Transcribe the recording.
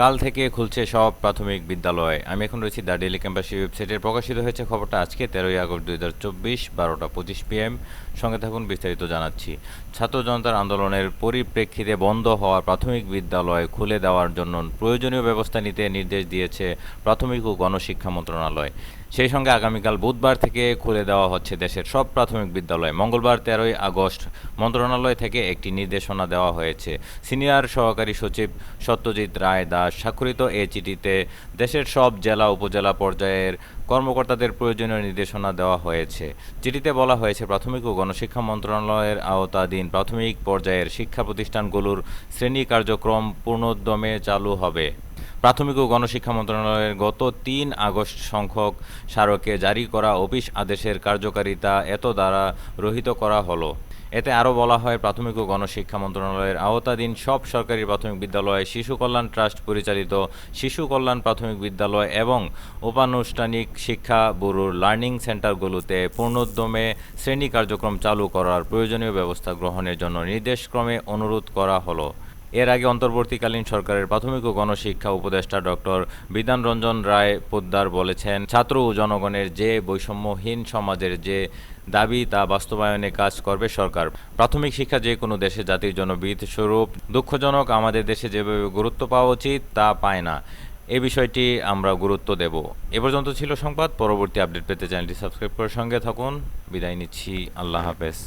কাল থেকে খুলছে সব প্রাথমিক বিদ্যালয়। আমি এখন রয়েছি দ্য ডেলি ক্যাম্পাসি ওয়েবসাইটের প্রকাশিত হয়েছে খবরটা আজকে, তেরোই আগস্ট দুই হাজার চব্বিশ, বারোটা পঁচিশ পিএম। সঙ্গে থাকুন, বিস্তারিত জানাচ্ছি। ছাত্র জনতার আন্দোলনের পরিপ্রেক্ষিতে বন্ধ হওয়া প্রাথমিক বিদ্যালয় খুলে দেওয়ার জন্য প্রয়োজনীয় ব্যবস্থা নিতে নির্দেশ দিয়েছে প্রাথমিক ও গণশিক্ষা মন্ত্রণালয়। সেই সঙ্গে আগামীকাল বুধবার থেকে খুলে দেওয়া হচ্ছে দেশের সব প্রাথমিক বিদ্যালয়। মঙ্গলবার, তেরোই আগস্ট মন্ত্রণালয় থেকে একটি নির্দেশনা দেওয়া হয়েছে। সিনিয়র সহকারী সচিব সত্যজিৎ রায় দাস স্বাক্ষরিত এ চিঠিতে দেশের সব জেলা উপজেলা পর্যায়ের কর্মকর্তাদের প্রয়োজনীয় নির্দেশনা দেওয়া হয়েছে। চিঠিতে বলা হয়েছে, প্রাথমিক ও গণশিক্ষা মন্ত্রণালয়ের আওতাধীন প্রাথমিক পর্যায়ের শিক্ষা প্রতিষ্ঠানগুলোর শ্রেণি কার্যক্রম পূর্ণোদ্যমে চালু হবে। প্রাথমিক ও গণশিক্ষা মন্ত্রণালয়ের গত তিন আগস্ট সংখ্যক স্মারকে জারি করা অফিস আদেশের কার্যকারিতা এত দ্বারা রহিত করা হলো। এতে আরও বলা হয়, প্রাথমিক ও গণশিক্ষা মন্ত্রণালয়ের আওতাধীন সব সরকারি প্রাথমিক বিদ্যালয়ে শিশু কল্যাণ ট্রাস্ট পরিচালিত শিশু কল্যাণ প্রাথমিক বিদ্যালয় এবং উপানুষ্ঠানিক শিক্ষা ব্যুরোর লার্নিং সেন্টারগুলোতে পূর্ণোদ্যমে শ্রেণি কার্যক্রম চালু করার প্রয়োজনীয় ব্যবস্থা গ্রহণের জন্য নির্দেশক্রমে অনুরোধ করা হলো। এর আগে অন্তর্বর্তীকালীন সরকারের প্রাথমিক ও গণশিক্ষা উপদেষ্টা ডক্টর বিধান রঞ্জন রায় পোদ্দার বলেছেন, ছাত্র ও জনগণের যে বৈষম্যহীন সমাজের যে দাবি তা বাস্তবায়নে কাজ করবে সরকার। প্রাথমিক শিক্ষা যে কোনো দেশে জাতির জন্য স্বরূপ দুঃখজনক, আমাদের দেশে যেভাবে গুরুত্ব পাওয়া উচিত তা পায় না। এ বিষয়টি আমরা গুরুত্ব দেব। এ পর্যন্ত ছিল সংবাদ। পরবর্তী আপডেট পেতে চ্যানেলটি সাবস্ক্রাইব করে সঙ্গে থাকুন। বিদায় নিচ্ছি। আল্লাহ হাফেজ।